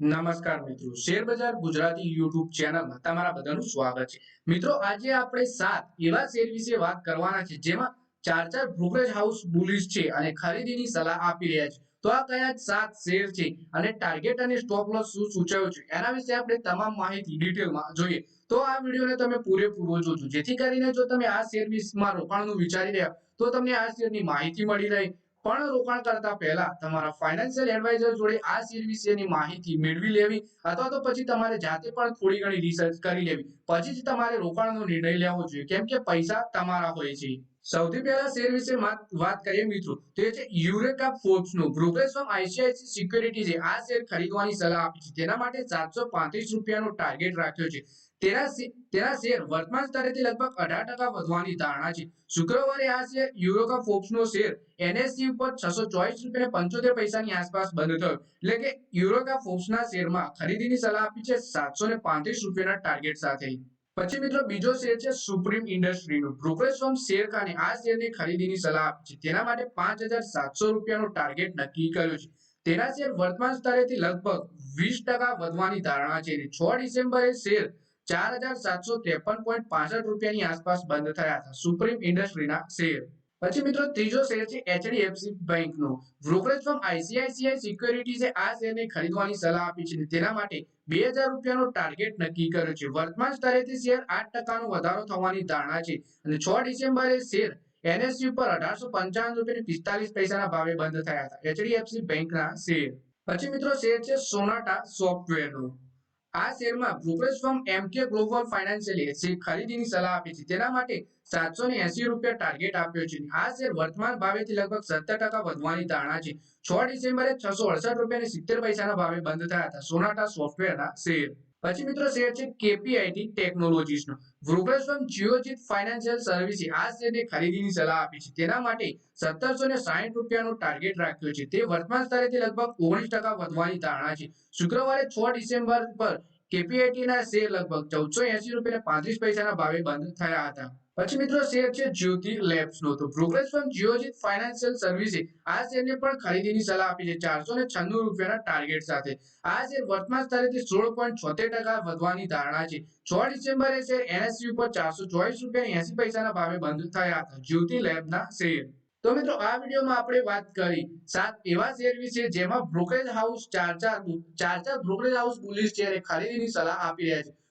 નમસ્કાર મિત્રો. Share Gujarati YouTube ચેનલમાં તમારા બધાનું સ્વાગત છે. મિત્રો, આજે આપણે સાત એવા શેર વિશે વાત કરવાના છે જેમાં ચાર ચાર બ્રોકરેજ હાઉસ બુલિશ છે અને ખરીદીની સલાહ આપી રહ્યા છે. તો આ કયા સાત શેર છે અને ટાર્ગેટ અને સ્ટોપ લોસ શું સૂચવ્યું છે? એના વિશે આપણે તમામ માહિતી ડિટેલમાં જોઈએ. તો આ વિડીયોને તમે પૂરેપૂરો જોજો. જેથી કરીને જો તમે આ શેર વિશેમાં રોકાણનું વિચારી રહ્યા, તો તમને આ શેરની માહિતી મળી રહે પણ રોકાણ કરતા પહેલા તમારા ફાઇનાન્શિયલ એડવાઇઝર જોડે આ શેર વિશેની માહિતી મેળવી લેવી અથવા તો પછી તમારે જાતે પણ થોડી ઘણી રિસર્ચ કરી લેવી. પછી જ તમારે રોકાણનો નિર્ણય લેવો જોઈએ. કેમ કે પૈસા તમારા હોય છે. સૌથી પહેલા શેર વિશે વાત કરીએ મિત્રો. તો એ છે યુરેકા ફોર્બ્સનું બ્રોકરેજ ફોર્મ આઈસીઆઈસી સિક્યુરિટીઝે આ શેર ખરીદવાની સલાહ આપી છે. તેના માટે સાતસો પાંત્રીસ રૂપિયાનો ટાર્ગેટ રાખ્યો છે. તેના શેર વર્તમાન સ્તરેથી લગભગ અઢાર ટકા વધવાની ધારણા છે. શુક્રવારે આ શેર યુરોકા ફોર્બ્સનો શેર એનએસસી ઉપર છસો ચોવીસ રૂપિયા પંચોતેર પૈસાની આસપાસ બંધ થયો. એટલે કે યુરોકા ફોર્બ્સના શેરમાં ખરીદીની સલાહ આપી છે સાતસો ને પાંત્રીસ રૂપિયાના ટાર્ગેટ સાથે. પછી મિત્રો બીજો શેર છે સુપ્રીમ ઇન્ડસ્ટ્રીનો બ્રોકરેજ ફર્મ શેરખાને આ શેરની ખરીદીની સલાહ આપી છે. તેના માટે પાંચ હજાર સાતસો રૂપિયાનો ટાર્ગેટ નક્કી કર્યું છે. તેના શેર વર્તમાન સ્તરેથી લગભગ વીસ ટકા વધવાની ધારણા છે. છ ડિસેમ્બરે શેર ચાર હજાર સાતસો ત્રેપન પોઈન્ટ પાસઠ રૂપિયાની આસપાસ બંધ થયા હતા. સુપ્રીમ ઇન્ડસ્ટ્રીના શેર. પછી મિત્રો ત્રીજો શેર છે એચડીએફસી બેંકનો. બ્રોકરેજ ફર્મ આઈસીઆઈસીઆઈ સિક્યોરિટીઝે આ શેરને ખરીદવાની સલાહ આપી છે તેના માટે બે હજાર રૂપિયાનો ટાર્ગેટ નક્કી કર્યો છે. વર્તમાન સ્તરેથી શેર આઠ ટકાનો વધારો થવાની ધારણા છે અને છ ડિસેમ્બરે શેર એનએસયુ પર અઢારસો પંચાવન રૂપિયા પિસ્તાલીસ પૈસાના ભાવે બંધ થયા હતા. એચડીએફસી બેંકના શેર. પછી મિત્રો શેર છે સોનાટા સોફ્ટવેરનો. આ શેરમાં brokerage form MK Global Financial share ખરીદીની સલાહ આપી છે. તેના માટે સાતસો ને એસી રૂપિયા ટાર્ગેટ આપ્યો છે. આ શેર વર્તમાન ભાવેથી લગભગ સત્તર ટકા વધવાની ધારણા છે. છ ડિસેમ્બરે છસો અડસઠ રૂપિયા સિત્તેર પૈસાના ભાવે બંધ થયા હતા. સોનાટા સોફ્ટવેરના શેર પછી મિત્રો શેર છે કેપીઆઈટી ટેકનોલોજીસ નો. બ્રોકરેજ જીઓજીત ફાઇનાન્શિયલ સર્વિસે આ શેરની ખરીદીની સલાહ આપી છે. તેના માટે સત્તરસો ને સાહીઠ રૂપિયાનો ટાર્ગેટ રાખ્યો છે. તે વર્તમાન સ્તરેથી લગભગ ઓગણીસ ટકા વધવાની ધારણા છે. શુક્રવારે છ ડિસેમ્બર પર કેપીઆઈટી ના શેર લગભગ ચૌદસો એસી રૂપિયા પાંત્રીસ પૈસાના ભાવે બંધ થયા હતા. પછી મિત્રો શેર છે જ્યોતિ લેબ્સ નો તો બ્રોકરેજ ફર્મ જીઓજીત ફાઇનાન્શિયલ સર્વિસે આ શેરને પણ ખરીદીની સલાહ આપી છે ચારસો ને છન્નું રૂપિયાના ટાર્ગેટ સાથે. આ શેર વર્તમાન સ્તરેથી સોળ પોઈન્ટ છોતેર ટકા વધવાની ધારણા છે. છ ડિસેમ્બરે શેર એનએસસી ઉપર ચારસો ચોવીસ રૂપિયા એસી પૈસાના ભાવે બંધ થયા હતા. જ્યોતિ લેબના શેર. તો મિત્રો આ વિડીયોમાં આપણે વાત કરી સાત એવા શેર વિશે જેમાં બ્રોકરેજ હાઉસ ચાર ચાર ચાર ચાર બ્રોકરેજ હાઉસ બુલિશ શેરે ખરીદીની સલાહ આપી રહ્યા છે.